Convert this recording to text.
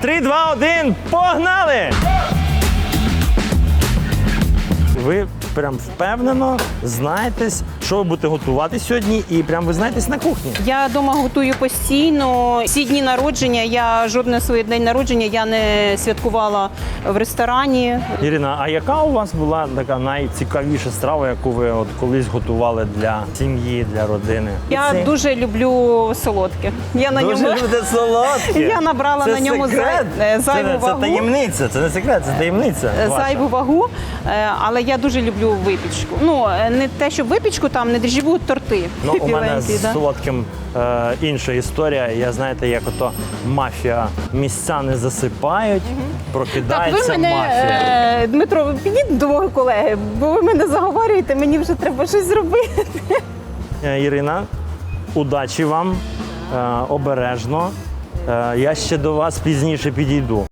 Три, два, один, погнали! Ви прям впевнено знаєтесь, що ви будете готувати сьогодні, і прям ви знаєтесь на кухні. Я вдома готую постійно. Всі дні народження. Я жодне своє день народження я не святкувала в ресторані. Ірина, а яка у вас була така найцікавіша страва, яку ви от колись готували для сім'ї, для родини? Я Це- дуже люблю солодке. Я на Дуже ньому любите солодке. Я набрала Це на ньому секрет. зай- е, зайву це, Це вагу. таємниця, це не секрет, це таємниця. е, ваша. зайву вагу, е, але я дуже люблю випічку. Ну е, не те, що випічку, там не дріжджову торти. Ну, у мене з да. солодким е, інша історія. Я знаєте, як ото мафія місця не засипають, Так, прокидається ви мене, мафія. е, Дмитро, підіть до мого колеги, бо ви мене заговорюєте, мені вже треба щось зробити. Е, Ірина, удачі вам, е, обережно. Е, я ще до вас пізніше підійду.